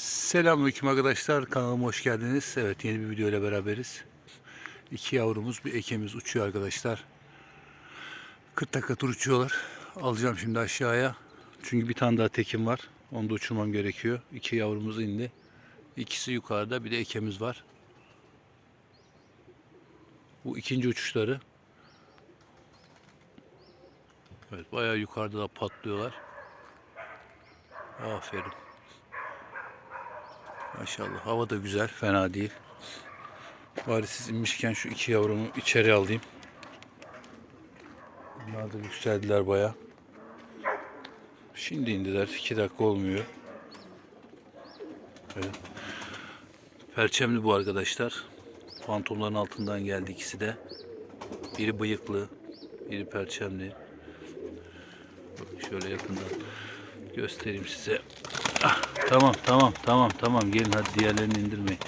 Selamünaleyküm arkadaşlar. Kanalıma hoş geldiniz. Evet yeni bir video ile beraberiz. İki yavrumuz, bir ekemiz uçuyor arkadaşlar. 40 dakika tur uçuyorlar. Alacağım şimdi aşağıya. Çünkü bir tane daha tekim var. Onu da uçurmam gerekiyor. İki yavrumuz indi. İkisi yukarıda. Bir de ekemiz var. Bu ikinci uçuşları. Evet bayağı yukarıda da patlıyorlar. Aferin. Maşallah hava da güzel fena değil. Bari siz inmişken şu iki yavrumu içeri alayım. Bunlar da yükseldiler baya. Şimdi indiler. iki dakika olmuyor. Perçemli bu arkadaşlar. Fantomların altından geldi ikisi de. Biri bıyıklı, biri perçemli. Şöyle yakından göstereyim size. Ah, tamam tamam tamam tamam gelin hadi diğerlerini indirmeyin.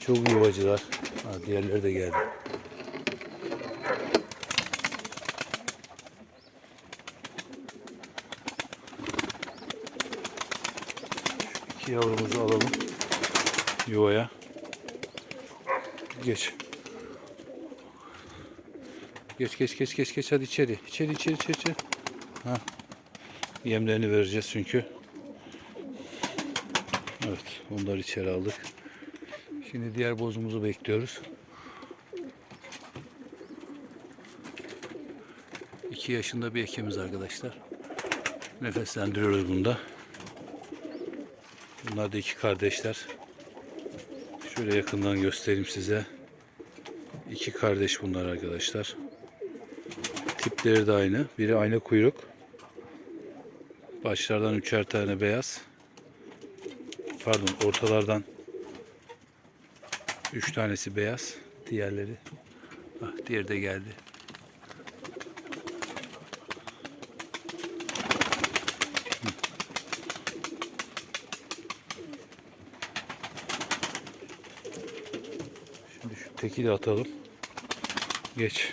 Çok yuvacılar. Ha, diğerleri de geldi. Şu iki yavrumuzu alalım yuvaya. Geç. Geç geç geç geç geç hadi içeri. İçeri içeri içeri. içeri. Ha. Yemlerini vereceğiz çünkü. Evet, onları içeri aldık. Şimdi diğer bozumuzu bekliyoruz. İki yaşında bir ekemiz arkadaşlar. Nefeslendiriyoruz bunda. Bunlar da iki kardeşler. Şöyle yakından göstereyim size. İki kardeş bunlar arkadaşlar. Tipleri de aynı. Biri aynı kuyruk. Başlardan üçer tane beyaz. Pardon ortalardan üç tanesi beyaz. Diğerleri. Ah, diğeri de geldi. Şimdi şu teki de atalım. Geç.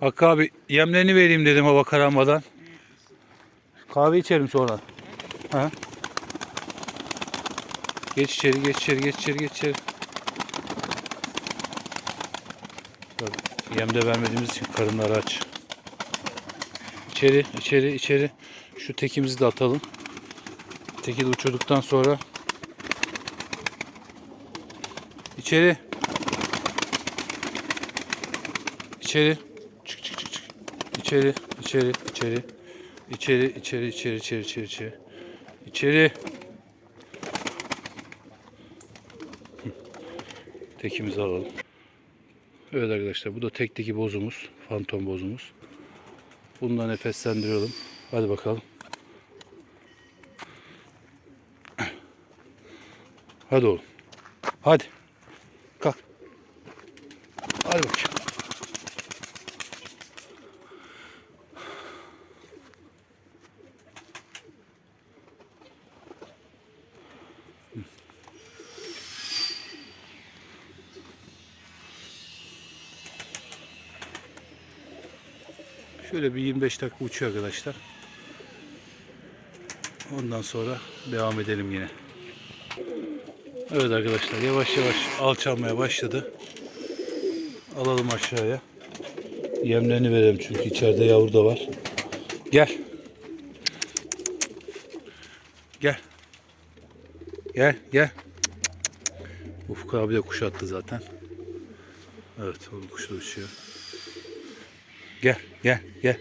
Hakkı abi yemlerini vereyim dedim hava kararmadan. Kahve içerim sonra. Ha? Geç içeri, geç içeri, geç içeri, geç içeri. Bak, Yem de vermediğimiz için karınları aç. İçeri, içeri, içeri. Şu tekimizi de atalım. Teki de uçurduktan sonra içeri. İçeri. Çık çık çık çık. İçeri, içeri, içeri. İçeri, içeri, içeri, içeri, içeri, içeri. İçeri. Tekimizi alalım. Evet arkadaşlar bu da tekteki bozumuz. Fantom bozumuz. Bununla nefeslendirelim. Hadi bakalım. Hadi oğlum. Hadi. Kalk. Hadi bakayım. Şöyle bir 25 dakika uçuyor arkadaşlar. Ondan sonra devam edelim yine. Evet arkadaşlar yavaş yavaş alçalmaya başladı. Alalım aşağıya. Yemlerini verelim çünkü içeride yavru da var. Gel. Gel. Gel gel. Ufuk abi de kuş attı zaten. Evet o kuş da uçuyor. Gel, gel, gel.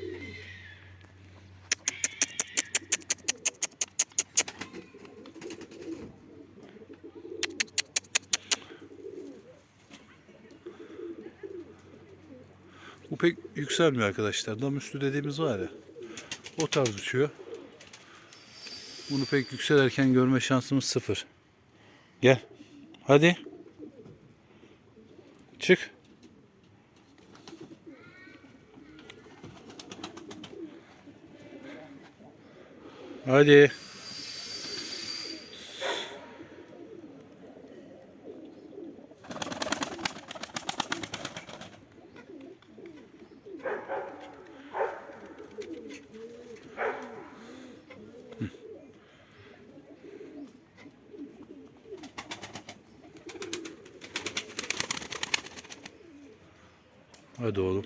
Bu pek yükselmiyor arkadaşlar. Dam üstü dediğimiz var ya. O tarz uçuyor. Bunu pek yükselerken görme şansımız sıfır. Gel. Hadi. Çık. Hadi. Hadi oğlum.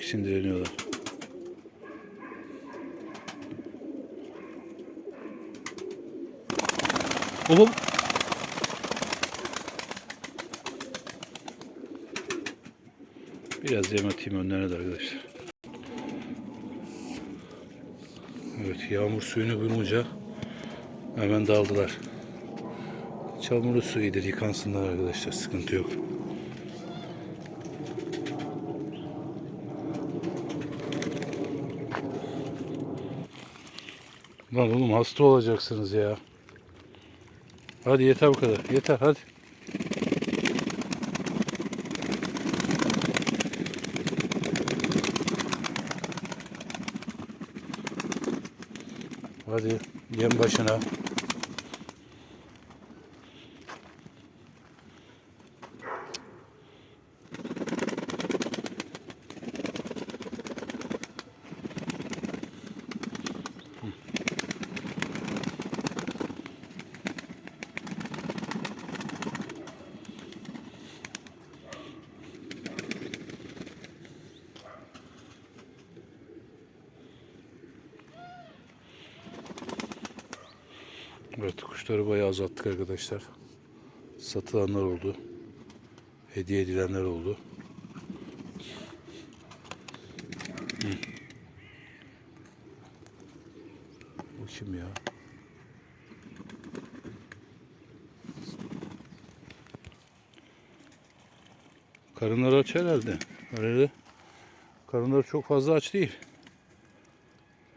Çıkmamak için direniyorlar. Oğlum. Biraz yem atayım önlerine de arkadaşlar. Evet yağmur suyunu bulunca hemen daldılar. Çamurlu su iyidir yıkansınlar arkadaşlar sıkıntı yok. Lan oğlum hasta olacaksınız ya. Hadi yeter bu kadar. Yeter hadi. Hadi yem başına. Evet kuşları bayağı azalttık arkadaşlar. Satılanlar oldu. Hediye edilenler oldu. Bu kim ya? Karınları aç herhalde. Öyle Karınları çok fazla aç değil.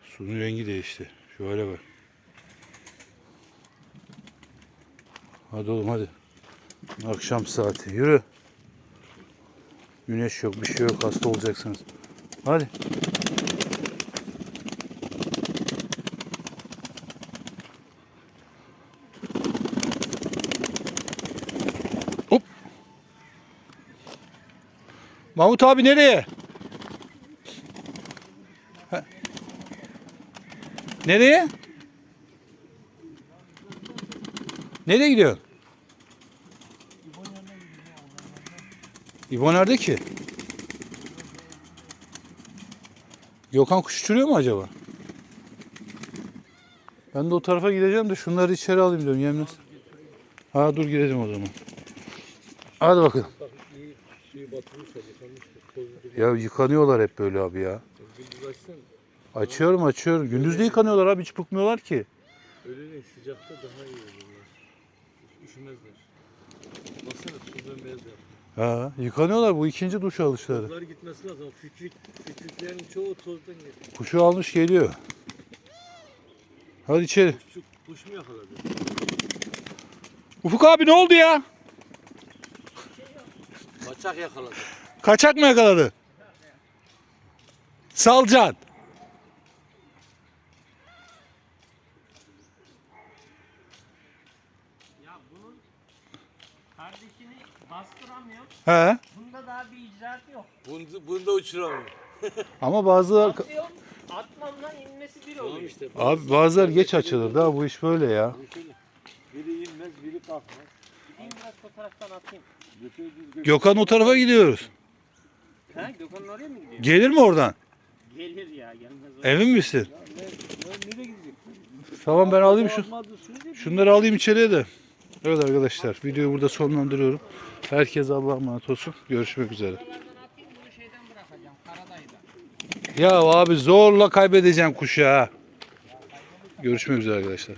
Suyun rengi değişti. Şöyle bak. Hadi oğlum hadi. Akşam saati. Yürü. Güneş yok, bir şey yok. Hasta olacaksınız. Hadi. Hop. Mahmut abi nereye? Ha. Nereye? Nereye gidiyorsun? İbo nerede ki? Gökhan kuş uçuruyor mu acaba? Ben de o tarafa gideceğim de şunları içeri alayım diyorum yeminiz. Ha dur girelim o zaman. Hadi bakalım. Ya yıkanıyorlar hep böyle abi ya. Açıyorum açıyorum. Gündüz de yıkanıyorlar abi hiç bıkmıyorlar ki. öyle sıcakta daha iyi olurlar. Üşümezler. Baksana su bembeyaz yaptı. Ha yıkanıyorlar bu ikinci duş alışları. Tozlar gitmesi lazım. Fikrik, fikriklerin çoğu tozdan geliyor. Kuşu almış geliyor. Hadi içeri. Kuşçu, kuş mu yakaladı? Ufuk abi ne oldu ya? Kaçak yakaladı. Kaçak mı yakaladı? Salcan. Bastıramıyor. He. Bunda daha bir icraat yok. Bunu, bunu da uçuramıyor. Ama bazılar Atıyorum, atmamla inmesi bir oluyor. Tamam işte. abi bazılar geç açılır da bu iş böyle ya. Biri inmez, biri kalkmaz. Gideyim biraz fotoğraftan atayım. Düz götür. Gökhan o tarafa gidiyoruz. Ha Gökhan'ın oraya mı gidiyor? Gelir mi oradan? Gelir ya gelmez o. Emin misin? Ne, ne, nereye gidecek? Tamam ben alayım şu. Olmadı Şunları alayım içeriye de. Evet arkadaşlar videoyu burada sonlandırıyorum. Herkes Allah'a emanet olsun. Görüşmek üzere. Ya abi zorla kaybedeceğim kuşu ha. Görüşmek üzere arkadaşlar.